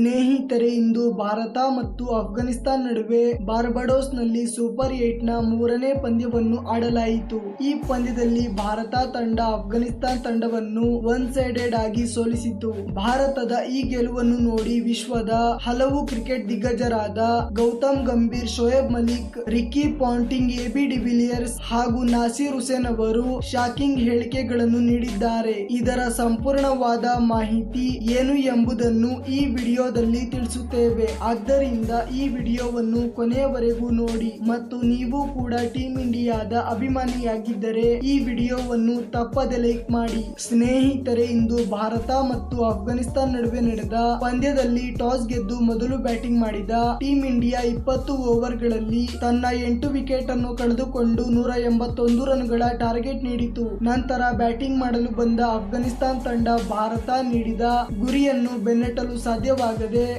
ಸ್ನೇಹಿತರೆ, ಇಂದು ಭಾರತ ಮತ್ತು ಅಫ್ಘಾನಿಸ್ತಾನ್ ನಡುವೆ ಬಾರ್ಬಡೋಸ್ನಲ್ಲಿ ಸೂಪರ್ ಏಟ್ನ ಮೂರನೇ ಪಂದ್ಯವನ್ನು ಆಡಲಾಯಿತು. ಈ ಪಂದ್ಯದಲ್ಲಿ ಭಾರತ ತಂಡ ಅಫ್ಘಾನಿಸ್ತಾನ್ ತಂಡವನ್ನು ಒನ್ ಸೈಡೆಡ್ ಆಗಿ ಸೋಲಿಸಿತು. ಭಾರತದ ಈ ಗೆಲುವನ್ನು ನೋಡಿ ವಿಶ್ವದ ಹಲವು cricket ದಿಗ್ಗಜರಾದ Gautam Gambhir, Shoaib Malik, Ricky Ponting AB de Villiers ಹಾಗೂ ನಾಸೀರ್ ಹುಸೇನ್ ಅವರು ಶಾಕಿಂಗ್ ಹೇಳಿಕೆಗಳನ್ನು ನೀಡಿದ್ದಾರೆ. ಇದರ ಸಂಪೂರ್ಣವಾದ ಮಾಹಿತಿ ಏನು ಎಂಬುದನ್ನು ಈ ವಿಡಿಯೋದಲ್ಲಿ ತಿಳಿಸುತ್ತೇವೆ. ಆದ್ದರಿಂದ ಈ ವಿಡಿಯೋವನ್ನು ಕೊನೆಯವರೆಗೂ ನೋಡಿ ಮತ್ತು ನೀವು ಕೂಡ ಟೀಮ್ ಇಂಡಿಯಾದ ಅಭಿಮಾನಿಯಾಗಿದ್ದರೆ ಈ ವಿಡಿಯೋವನ್ನು ತಪ್ಪದೆ ಲೈಕ್ ಮಾಡಿ. ಸ್ನೇಹಿತರೆ, ಇಂದು ಭಾರತ ಮತ್ತು ಅಫ್ಘಾನಿಸ್ತಾನ್ ನಡುವೆ ನಡೆದ ಪಂದ್ಯದಲ್ಲಿ ಟಾಸ್ ಗೆದ್ದು ಮೊದಲು ಬ್ಯಾಟಿಂಗ್ ಮಾಡಿದ ಟೀಮ್ ಇಂಡಿಯಾ ಇಪ್ಪತ್ತು ಓವರ್ಗಳಲ್ಲಿ ತನ್ನ ಎಂಟು ವಿಕೆಟ್ ಅನ್ನು ಕಳೆದುಕೊಂಡು ನೂರ ಎಂಬತ್ತೊಂದು ರನ್ಗಳ ಟಾರ್ಗೆಟ್ ನೀಡಿತು. ನಂತರ ಬ್ಯಾಟಿಂಗ್ ಮಾಡಲು ಬಂದ ಅಫ್ಘಾನಿಸ್ತಾನ್ ತಂಡ ಭಾರತ ನೀಡಿದ ಗುರಿಯನ್ನು ಬೆನ್ನಟ್ಟಲು ಸಾಧ್ಯವಾಗದೆ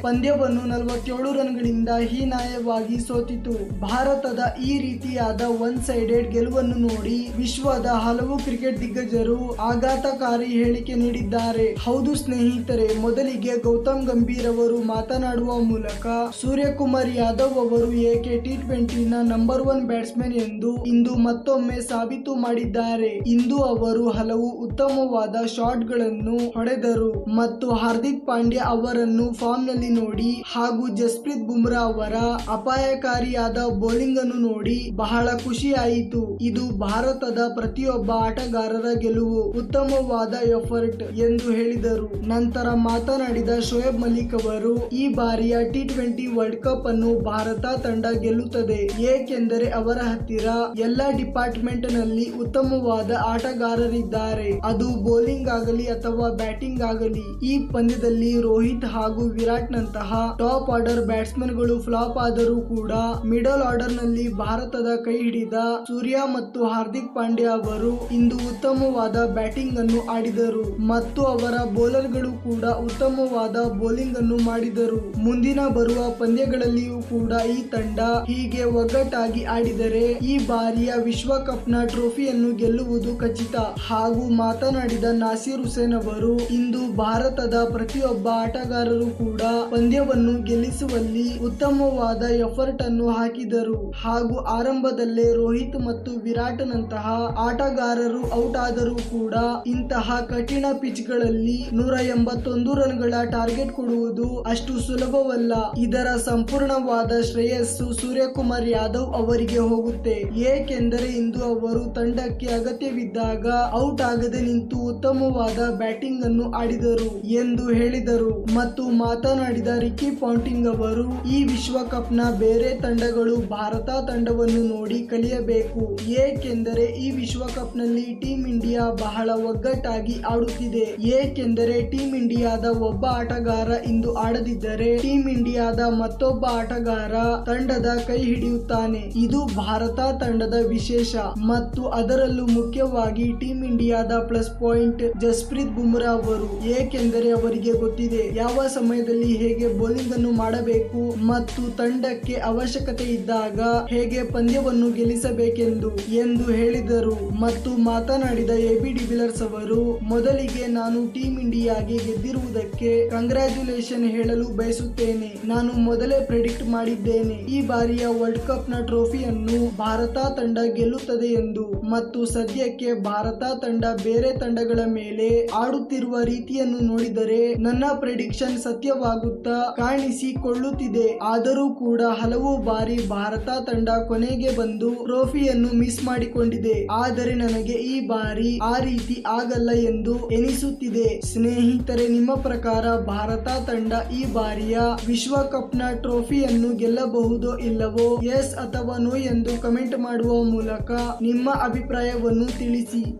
ಪಂದ್ಯವನ್ನು ನಲವತ್ತೇಳು ರನ್ಗಳಿಂದ ಹೀನಾಯವಾಗಿ ಸೋತಿತು. ಭಾರತದ ಈ ರೀತಿಯಾದ ಒನ್ ಸೈಡೆಡ್ ಗೆಲುವನ್ನು ನೋಡಿ ವಿಶ್ವದ ಹಲವು ಕ್ರಿಕೆಟ್ ದಿಗ್ಗಜರು ಆಘಾತಕಾರಿ ಹೇಳಿಕೆ ನೀಡಿದ್ದಾರೆ. ಹೌದು ಸ್ನೇಹಿತರೆ, ಮೊದಲಿಗೆ ಗೌತಮ್ ಗಂಭೀರ್ ಅವರು ಮಾತನಾಡುವ ಮೂಲಕ ಸೂರ್ಯಕುಮಾರ್ ಯಾದವ್ ಅವರು ಏಕೆ ಟಿ ಟ್ವೆಂಟಿನ ನಂಬರ್ ಒನ್ ಬ್ಯಾಟ್ಸ್ಮನ್ ಎಂದು ಇಂದು ಮತ್ತೊಮ್ಮೆ ಸಾಬೀತು ಮಾಡಿದ್ದಾರೆ. ಇಂದು ಅವರು ಹಲವು ಉತ್ತಮವಾದ ಶಾಟ್ಗಳನ್ನು ಹೊಡೆದರು ಮತ್ತು ಹಾರ್ದಿಕ್ ಪಾಂಡ್ಯ ಅವರನ್ನು ಫಾರ್ಮ್ನಲ್ಲಿ ನೋಡಿ ಹಾಗೂ ಜಸ್ಪ್ರೀತ್ ಬುಮ್ರಾ ಅವರ ಅಪಾಯಕಾರಿಯಾದ ಬೌಲಿಂಗ್ ಅನ್ನು ನೋಡಿ ಬಹಳ ಖುಷಿ ಆಯಿತು. ಇದು ಭಾರತದ ಪ್ರತಿಯೊಬ್ಬ ಆಟಗಾರರ ಗೆಲುವು, ಉತ್ತಮವಾದ ಎಫರ್ಟ್ ಎಂದು ಹೇಳಿದರು. ನಂತರ ಮಾತನಾಡಿದ ಶೋಯಬ್ ಮಲಿಕ್ ಅವರು, ಈ ಬಾರಿಯ ಟಿ ಟ್ವೆಂಟಿ ವರ್ಲ್ಡ್ ಕಪ್ ಅನ್ನು ಭಾರತ ತಂಡ ಗೆಲ್ಲುತ್ತದೆ, ಏಕೆಂದರೆ ಅವರ ಹತ್ತಿರ ಎಲ್ಲಾ ಡಿಪಾರ್ಟ್ಮೆಂಟ್ನಲ್ಲಿ ಉತ್ತಮವಾದ ಆಟಗಾರರಿದ್ದಾರೆ. ಅದು ಬೌಲಿಂಗ್ ಆಗಲಿ ಅಥವಾ ಬ್ಯಾಟಿಂಗ್ ಆಗಲಿ, ಈ ಪಂದ್ಯದಲ್ಲಿ ರೋಹಿತ್ ಹಾಗೂ ವಿರಾಟ್ ನಂತಹ ಟಾಪ್ ಆರ್ಡರ್ ಬ್ಯಾಟ್ಸ್ಮನ್ಗಳು ಫ್ಲಾಪ್ ಆದರೂ ಕೂಡ ಮಿಡಲ್ ಆರ್ಡರ್ನಲ್ಲಿ ಭಾರತದ ಕೈ ಹಿಡಿದ ಸೂರ್ಯ ಮತ್ತು ಹಾರ್ದಿಕ್ ಪಾಂಡ್ಯ ಅವರು ಇಂದು ಉತ್ತಮವಾದ ಬ್ಯಾಟಿಂಗ್ ಅನ್ನು ಆಡಿದರು ಮತ್ತು ಅವರ ಬೌಲರ್ಗಳು ಕೂಡ ಉತ್ತಮವಾದ ಬೌಲಿಂಗ್ ಅನ್ನು ಮಾಡಿದರು. ಮುಂದಿನ ಬರುವ ಪಂದ್ಯಗಳಲ್ಲಿಯೂ ಕೂಡ ಈ ತಂಡ ಹೀಗೆ ಒಗ್ಗಟ್ಟಾಗಿ ಆಡಿದರೆ ಈ ಬಾರಿಯ ವಿಶ್ವಕಪ್ನ ಟ್ರೋಫಿಯನ್ನು ಗೆಲ್ಲುವುದು ಖಚಿತ. ಹಾಗೂ ಮಾತನಾಡಿದ ನಾಸೀರ್ ಹುಸೇನ್ ಅವರು, ಇಂದು ಭಾರತದ ಪ್ರತಿಯೊಬ್ಬ ಆಟಗಾರರು ಕೂಡ ಪಂದ್ಯವನ್ನು ಗೆಲ್ಲಿಸುವಲ್ಲಿ ಉತ್ತಮವಾದ ಎಫರ್ಟ್ ಅನ್ನು ಹಾಕಿದರು. ಹಾಗೂ ಆರಂಭದಲ್ಲೇ ರೋಹಿತ್ ಮತ್ತು ವಿರಾಟ್ ನಂತಹ ಆಟಗಾರರು ಔಟ್ ಆದರೂ ಕೂಡ ಇಂತಹ ಕಠಿಣ ಪಿಚ್ಗಳಲ್ಲಿ ನೂರ ಎಂಬತ್ತೊಂದು ರನ್ಗಳ ಟಾರ್ಗೆಟ್ ಕೊಡುವುದು ಅಷ್ಟು ಸುಲಭವಲ್ಲ. ಇದರ ಸಂಪೂರ್ಣವಾದ ಶ್ರೇಯಸ್ಸು ಸೂರ್ಯಕುಮಾರ್ ಯಾದವ್ ಅವರಿಗೆ ಹೋಗುತ್ತೆ. ಏಕೆಂದರೆ ಇಂದು ಅವರು ತಂಡಕ್ಕೆ ಅಗತ್ಯವಿದ್ದಾಗ ಔಟ್ ಆಗದೆ ನಿಂತು ಉತ್ತಮವಾದ ಬ್ಯಾಟಿಂಗ್ ಅನ್ನು ಆಡಿದರು ಎಂದು ಹೇಳಿದರು. ಮತ್ತು ಮಾತನಾಡಿದ ರಿಕಿ ಪಾಂಟಿಂಗ್ ಅವರು, ಈ ವಿಶ್ವಕಪ್ನ ಬೇರೆ ತಂಡಗಳು ಭಾರತ ತಂಡವನ್ನು ನೋಡಿ ಕಲಿಯಬೇಕು. ಏಕೆಂದರೆ ಈ ವಿಶ್ವಕಪ್ನಲ್ಲಿ ಟೀಮ್ ಇಂಡಿಯಾ ಬಹಳ ಒಗ್ಗಟ್ಟಾಗಿ ಆಡುತ್ತಿದೆ. ಏಕೆಂದರೆ ಟೀಮ್ ಇಂಡಿಯಾದ ಒಬ್ಬ ಆಟಗಾರ ಇಂದು ಆಡದಿದ್ದರೆ ಟೀಮ್ ಇಂಡಿಯಾದ ಮತ್ತೊಬ್ಬ ಆಟಗಾರ ತಂಡದ ಕೈ ಹಿಡಿಯುತ್ತಾನೆ. ಇದು ಭಾರತ ತಂಡದ ವಿಶೇಷ. ಮತ್ತು ಅದರಲ್ಲೂ ಮುಖ್ಯವಾಗಿ ಟೀಮ್ ಇಂಡಿಯಾದ ಪ್ಲಸ್ ಪಾಯಿಂಟ್ ಜಸ್ಪ್ರೀತ್ ಬುಮ್ರಾ ಅವರು. ಏಕೆಂದರೆ ಅವರಿಗೆ ಗೊತ್ತಿದೆ, ಯಾವ ಸಮಯದಲ್ಲಿ ಹೇಗೆ ಬೌಲಿಂಗ್ ಅನ್ನು ಮಾಡಬೇಕು ಮತ್ತು ತಂಡಕ್ಕೆ ಅವಶ್ಯಕತೆ ಇದ್ದಾಗ ಹೇಗೆ ಪಂದ್ಯವನ್ನು ಗೆಲ್ಲಿಸಬೇಕೆಂದು ಎಂದು ಹೇಳಿದರು. ಮತ್ತು ಮಾತನಾಡಿದ ಎಬಿ ಡಿವಿಲರ್ಸ್ ಅವರು, ಮೊದಲಿಗೆ ನಾನು ಟೀಮ್ ಇಂಡಿಯಾಗೆ ಗೆದ್ದಿರುವುದಕ್ಕೆ ಕಂಗ್ರ್ಯಾಚುಲೇಷನ್ ಹೇಳಲು ಬಯಸುತ್ತೇನೆ. ನಾನು ಮೊದಲೇ ಪ್ರೆಡಿಕ್ಟ್ ಮಾಡಿದ್ದೇನೆ. ಈ ಬಾರಿಯ ವರ್ಲ್ಡ್ ಕಪ್ನ ಟ್ರೋಫಿಯನ್ನು ಭಾರತ ತಂಡ ಗೆಲ್ಲುತ್ತದೆ ಎಂದು ಮತ್ತು ಸದ್ಯಕ್ಕೆ ಭಾರತ ತಂಡ ಬೇರೆ ತಂಡಗಳ ಮೇಲೆ ಆಡುತ್ತಿರುವ ರೀತಿಯನ್ನು ನೋಡಿದರೆ ನನ್ನ ಪ್ರೆಡಿಕ್ಷನ್ ಸತ್ಯವಾಗುತ್ತಾ ಕಾಣಿಸಿಕೊಳ್ಳುತ್ತಿದೆ. ಆದರೂ ಕೂಡ ಹಲವು ಬಾರಿ ಭಾರತ ತಂಡ ಕೊನೆಗೆ ಬಂದು ಟ್ರೋಫಿಯನ್ನು ಮಿಸ್ ಮಾಡಿಕೊಂಡಿದೆ. ಆದರೆ ನನಗೆ ಈ ಬಾರಿ ಆ ರೀತಿ ಆಗಲ್ಲ ಎಂದು ಎನಿಸುತ್ತಿದೆ. ಸ್ನೇಹಿತರೆ, ನಿಮ್ಮ ಪ್ರಕಾರ ಭಾರತ ತಂಡ ಈ ಬಾರಿಯ ವಿಶ್ವಕಪ್ನ ಟ್ರೋಫಿಯನ್ನು ಗೆಲ್ಲಬಹುದೋ ಇಲ್ಲವೋ? ಎಸ್ ಅಥವಾ ನೋ ಎಂದು ಕಮೆಂಟ್ ಮಾಡುವ ಮೂಲಕ ನಿಮ್ಮ ಅಭಿಪ್ರಾಯವನ್ನು ತಿಳಿಸಿ.